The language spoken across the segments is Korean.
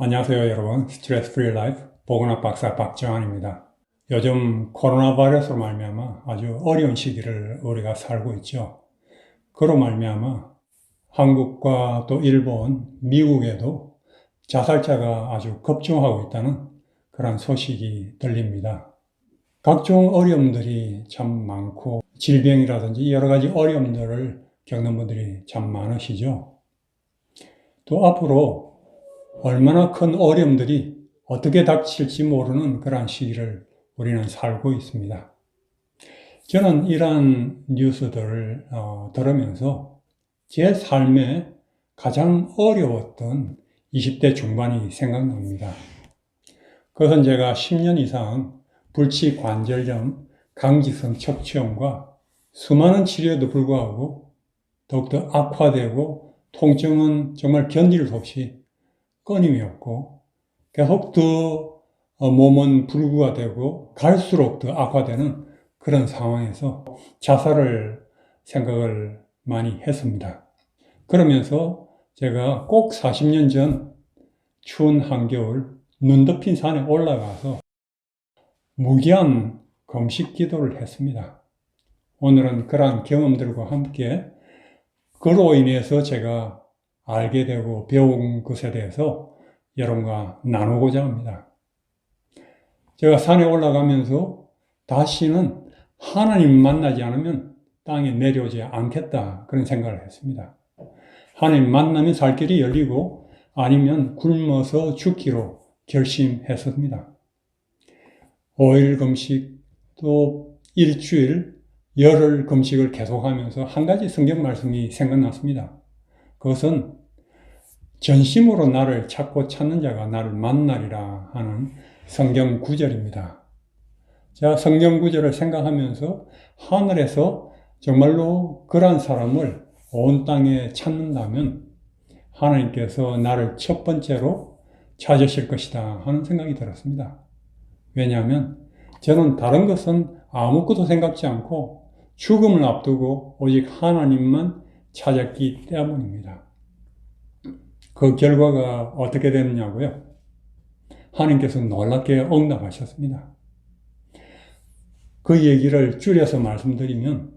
안녕하세요 여러분. 스트레스 프리 라이프 보건학 박사 박정환입니다. 요즘 코로나 바이러스로 말미암아 아주 어려운 시기를 우리가 살고 있죠. 그로 말미암아 한국과 또 일본, 미국에도 자살자가 아주 급증하고 있다는 그런 소식이 들립니다. 각종 어려움들이 참 많고 질병이라든지 여러 가지 어려움들을 겪는 분들이 참 많으시죠. 또 앞으로 얼마나 큰 어려움들이 어떻게 닥칠지 모르는 그러한 시기를 우리는 살고 있습니다. 저는 이러한 뉴스들을 어, 들으면서 제 삶에 가장 어려웠던 20대 중반이 생각납니다. 그것은 제가 10년 이상 불치 관절염, 강직성 척추염과 수많은 치료에도 불구하고 더욱더 악화되고 통증은 정말 견딜 수 없이 끊임이 없고 계속 더 어, 몸은 불구가 되고 갈수록 더 악화되는 그런 상황에서 자살을 생각을 많이 했습니다. 그러면서 제가 꼭 40년 전 추운 한겨울 눈 덮인 산에 올라가서 무기한 금식 기도를 했습니다. 오늘은 그러한 경험들과 함께 그로 인해서 제가 알게 되고 배운 것에 대해서 여러분과 나누고자 합니다. 제가 산에 올라가면서 다시는 하나님 만나지 않으면 땅에 내려오지 않겠다 그런 생각을 했습니다. 하나님 만나면 살 길이 열리고 아니면 굶어서 죽기로 결심했습니다. 5일 금식 또 일주일 열흘 금식을 계속하면서 한 가지 성경 말씀이 생각났습니다. 그것은 전심으로 나를 찾고 찾는 자가 나를 만나리라 하는 성경 구절입니다. 제가 성경 구절을 생각하면서 하늘에서 정말로 그러한 사람을 온 땅에 찾는다면 하나님께서 나를 첫 번째로 찾으실 것이다 하는 생각이 들었습니다. 왜냐하면 저는 다른 것은 아무것도 생각지 않고 죽음을 앞두고 오직 하나님만 찾았기 때문입니다. 그 결과가 어떻게 됐느냐고요? 하나님께서 놀랍게 응답하셨습니다. 그 얘기를 줄여서 말씀드리면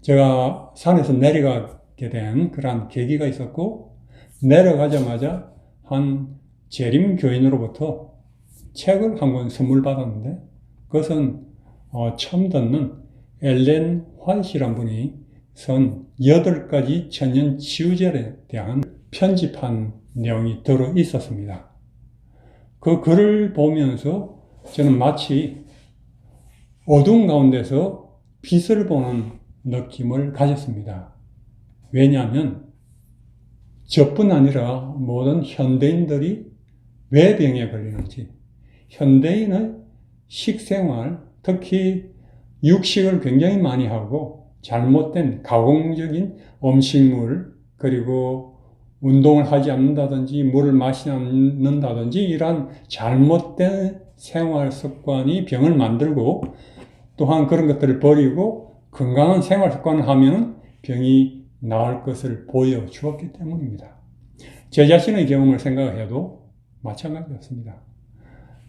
제가 산에서 내려가게 된 그러한 계기가 있었고 내려가자마자 한 재림 교인으로부터 책을 한 권 선물 받았는데 그것은 어, 처음 듣는 엘렌 화이트란 분이 선 8가지 천년 치유절에 대한 편집한 내용이 들어 있었습니다. 그 글을 보면서 저는 마치 어두운 가운데서 빛을 보는 느낌을 가졌습니다. 왜냐하면 저뿐 아니라 모든 현대인들이 왜 병에 걸리는지, 현대인의 식생활, 특히 육식을 굉장히 많이 하고 잘못된 가공적인 음식물, 그리고 운동을 하지 않는다든지 물을 마시지 않는다든지 이러한 잘못된 생활 습관이 병을 만들고 또한 그런 것들을 버리고 건강한 생활 습관을 하면 병이 나을 것을 보여주었기 때문입니다. 제 자신의 경험을 생각해도 마찬가지였습니다.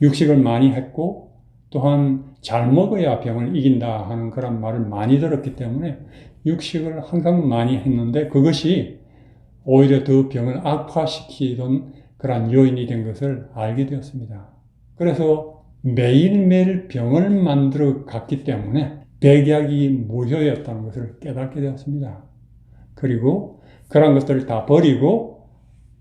육식을 많이 했고 또한 잘 먹어야 병을 이긴다 하는 그런 말을 많이 들었기 때문에 육식을 항상 많이 했는데 그것이 오히려 더 병을 악화시키던 그러한 요인이 된 것을 알게 되었습니다. 그래서 매일매일 병을 만들어 갔기 때문에 백약이 무효였다는 것을 깨닫게 되었습니다. 그리고 그런 것들을 다 버리고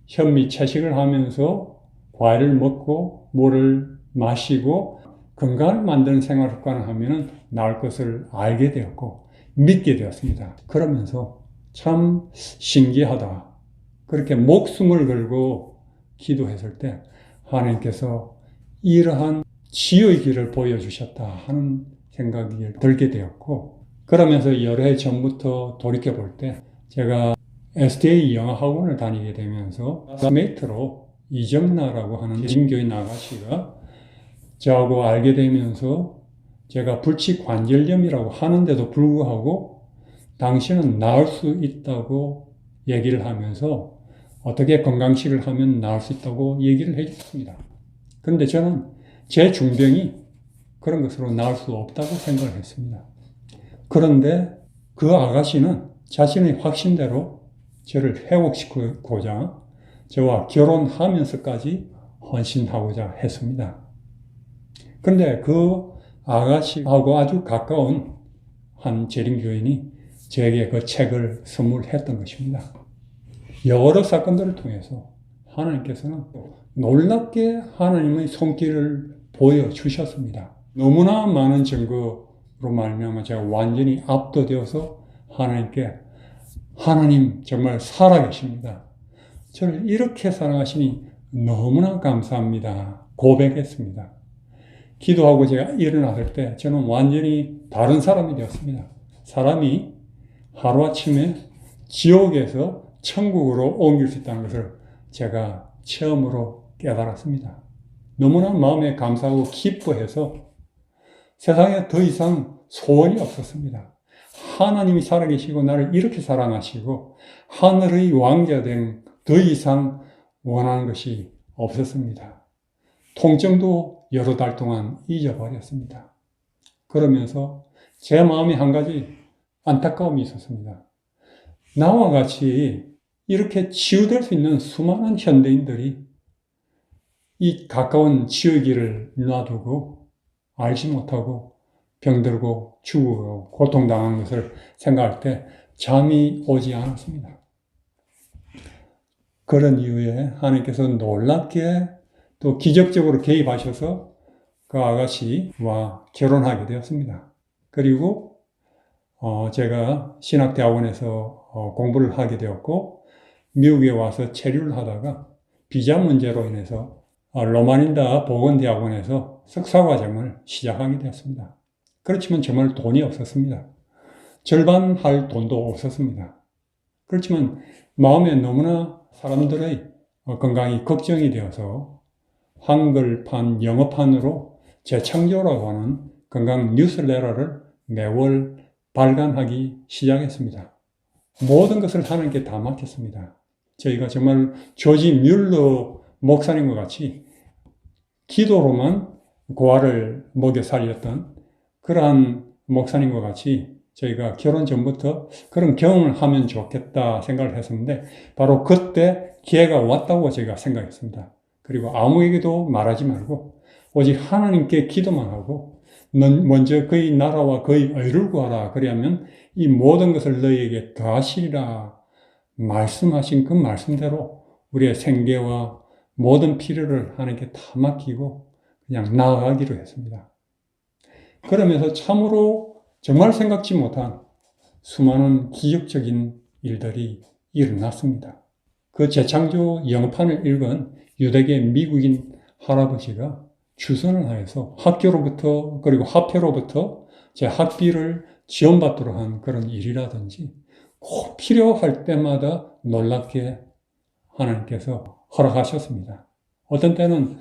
현미 채식을 하면서 과일을 먹고 물을 마시고 건강을 만드는 생활 습관을 하면 나을 것을 알게 되었고 믿게 되었습니다. 그러면서 참 신기하다. 그렇게 목숨을 걸고 기도했을 때 하나님께서 이러한 지의 길을 보여주셨다 하는 생각이 들게 되었고 그러면서 여러 해 전부터 돌이켜 볼 때 제가 SDA 영어학원을 다니게 되면서 스메이트로 이정나라고 하는 진교인 아가씨가 저하고 알게 되면서 제가 불치 관절염이라고 하는데도 불구하고 당신은 나을 수 있다고 얘기를 하면서 어떻게 건강식을 하면 나을 수 있다고 얘기를 해줬습니다. 그런데 저는 제 중병이 그런 것으로 나을 수 없다고 생각을 했습니다. 그런데 그 아가씨는 자신의 확신대로 저를 회복시키고자 저와 결혼하면서까지 헌신하고자 했습니다. 그런데 그 아가씨하고 아주 가까운 한 재림교인이 저에게 그 책을 선물했던 것입니다. 여러 사건들을 통해서 하나님께서는 놀랍게 하나님의 손길을 보여주셨습니다. 너무나 많은 증거로 말미암아 제가 완전히 압도되어서 하나님께 하나님 정말 살아계십니다. 저를 이렇게 사랑하시니 너무나 감사합니다. 고백했습니다. 기도하고 제가 일어났을 때 저는 완전히 다른 사람이 되었습니다. 사람이 하루아침에 지옥에서 천국으로 옮길 수 있다는 것을 제가 처음으로 깨달았습니다. 너무나 마음에 감사하고 기뻐해서 세상에 더 이상 소원이 없었습니다. 하나님이 살아계시고 나를 이렇게 사랑하시고 하늘의 왕자 된 더 이상 원하는 것이 없었습니다. 통증도 여러 달 동안 잊어버렸습니다. 그러면서 제 마음에 한 가지 안타까움이 있었습니다. 나와 같이 이렇게 치유될 수 있는 수많은 현대인들이 이 가까운 지옥이를 놔두고 알지 못하고 병들고 죽고 고통당하는 것을 생각할 때 잠이 오지 않았습니다. 그런 이유에 하나님께서 놀랍게 또 기적적으로 개입하셔서 그 아가씨와 결혼하게 되었습니다. 그리고 어 제가 신학대학원에서 어 공부를 하게 되었고 미국에 와서 체류를 하다가 비자 문제로 인해서 어, 로마닌다 보건대학원에서 석사 과정을 시작하게 되었습니다. 그렇지만 정말 돈이 없었습니다. 절반 할 돈도 없었습니다. 그렇지만 마음에 너무나 사람들의 건강이 걱정이 되어서 한글판, 영어판으로 재창조라고 하는 건강 뉴스레터를 매월 발간하기 시작했습니다. 모든 것을 하나님께 다 맡겼습니다. 저희가 정말 조지 뮬러 목사님과 같이 기도로만 고아를 먹여 살렸던 그러한 목사님과 같이 저희가 결혼 전부터 그런 경험을 하면 좋겠다 생각을 했었는데 바로 그때 기회가 왔다고 제가 생각했습니다. 그리고 아무에게도 말하지 말고 오직 하나님께 기도만 하고 넌 먼저 그의 나라와 그의 의를 구하라. 그리하면 이 모든 것을 너희에게 더하시리라 말씀하신 그 말씀대로 우리의 생계와 모든 필요를 하나님께 다 맡기고 그냥 나아가기로 했습니다. 그러면서 참으로 정말 생각지 못한 수많은 기적적인 일들이 일어났습니다. 그 재창조 영판을 읽은 유대계 미국인 할아버지가 추선을 하여서 학교로부터 그리고 화폐로부터 제 학비를 지원받도록 한 그런 일이라든지 꼭 필요할 때마다 놀랍게 하나님께서 허락하셨습니다. 어떤 때는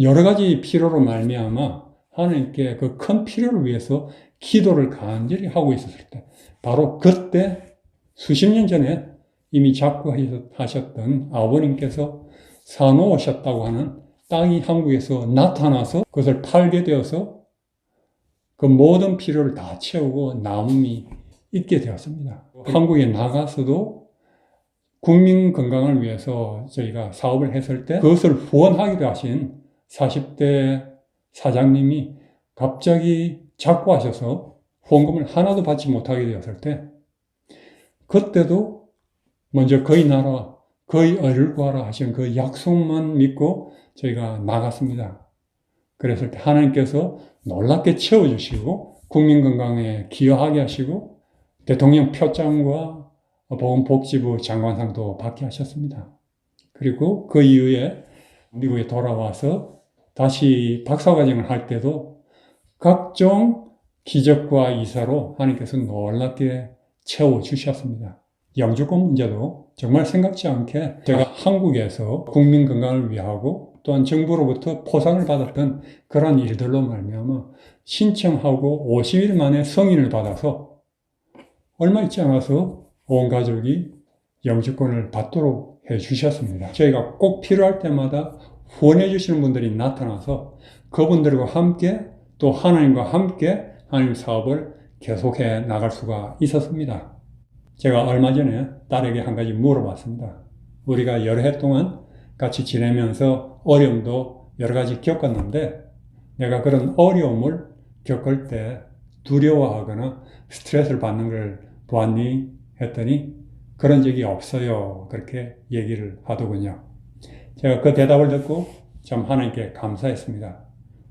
여러 가지 필요로 말미암아 하나님께 그 큰 필요를 위해서 기도를 간절히 하고 있었을 때, 바로 그때 수십 년 전에 이미 작구하셨던 아버님께서 사놓으셨다고 하는 땅이 한국에서 나타나서 그것을 팔게 되어서 그 모든 필요를 다 채우고 남음이 있게 되었습니다. 한국에 나가서도 국민 건강을 위해서 저희가 사업을 했을 때 그것을 후원하기도 하신 40대 사장님이 갑자기 작고하셔서 후원금을 하나도 받지 못하게 되었을 때 그때도 먼저 거의 나라 거의 의를 구하라 하신 그 약속만 믿고 저희가 나갔습니다. 그랬을 때 하나님께서 놀랍게 채워주시고 국민 건강에 기여하게 하시고 대통령 표창과 보건복지부 장관상도 받게 하셨습니다. 그리고 그 이후에 미국에 돌아와서 다시 박사과정을 할 때도 각종 기적과 이사로 하나님께서 놀랍게 채워주셨습니다. 영주권 문제도 정말 생각지 않게 제가 한국에서 국민 건강을 위하고 또한 정부로부터 포상을 받았던 그런 일들로 말미암아 신청하고 50일 만에 승인을 받아서 얼마 있지 않아서 온 가족이 영주권을 받도록 해 주셨습니다. 저희가 꼭 필요할 때마다 후원해 주시는 분들이 나타나서 그분들과 함께 또 하나님과 함께 하나님 사업을 계속해 나갈 수가 있었습니다. 제가 얼마 전에 딸에게 한 가지 물어봤습니다. 우리가 여러 해 동안 같이 지내면서 어려움도 여러 가지 겪었는데 내가 그런 어려움을 겪을 때 두려워하거나 스트레스를 받는 걸 보았니? 했더니 그런 적이 없어요. 그렇게 얘기를 하더군요. 제가 그 대답을 듣고 참 하나님께 감사했습니다.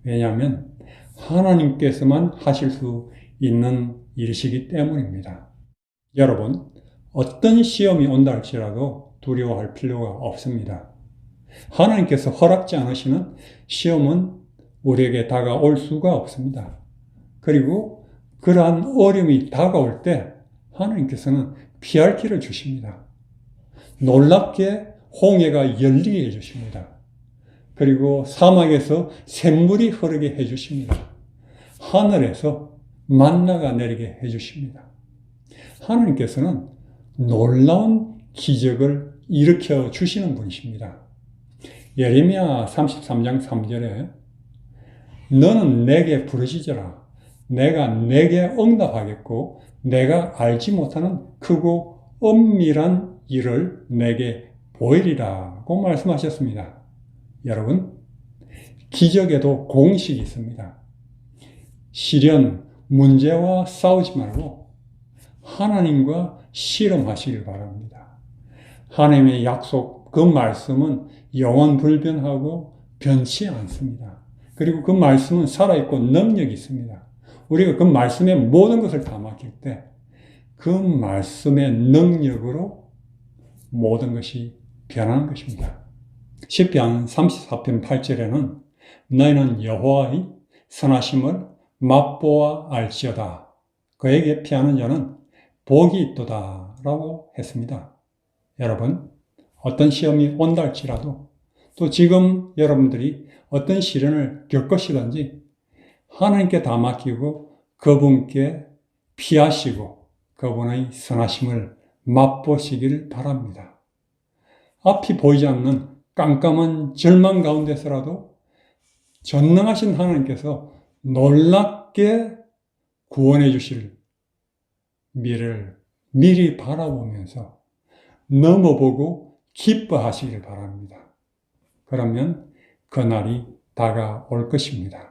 왜냐하면 하나님께서만 하실 수 있는 일이시기 때문입니다. 여러분, 어떤 시험이 온다 할지라도 두려워할 필요가 없습니다. 하나님께서 허락지 않으시는 시험은 우리에게 다가올 수가 없습니다. 그리고 그러한 어려움이 다가올 때 하나님께서는 피할 길을 주십니다. 놀랍게 홍해가 열리게 해주십니다. 그리고 사막에서 샘물이 흐르게 해주십니다. 하늘에서 만나가 내리게 해주십니다. 하나님께서는 놀라운 기적을 일으켜 주시는 분이십니다. 예레미야 33장 3절에 너는 내게 부르시더라. 내가 내게 응답하겠고 내가 알지 못하는 크고 엄밀한 일을 내게 보이리라고 말씀하셨습니다. 여러분, 기적에도 공식이 있습니다. 시련, 문제와 싸우지 말고 하나님과 씨름하시길 바랍니다. 하나님의 약속, 그 말씀은 영원 불변하고 변치 않습니다. 그리고 그 말씀은 살아있고 능력이 있습니다. 우리가 그 말씀에 모든 것을 다 맡길 때 그 말씀의 능력으로 모든 것이 변하는 것입니다. 10편 34편 8절에는 너희는 여호와의 선하심을 맛보아 알지어다. 그에게 피하는 자는 복이 있도다. 라고 했습니다. 여러분, 어떤 시험이 온다 할지라도 또 지금 여러분들이 어떤 시련을 겪으시든지 하나님께 다 맡기고 그분께 피하시고 그분의 선하심을 맛보시길 바랍니다. 앞이 보이지 않는 깜깜한 절망 가운데서라도 전능하신 하나님께서 놀랍게 구원해 주실 미래를 미리 바라보면서 넘어보고 기뻐하시길 바랍니다. 그러면 그날이 다가올 것입니다.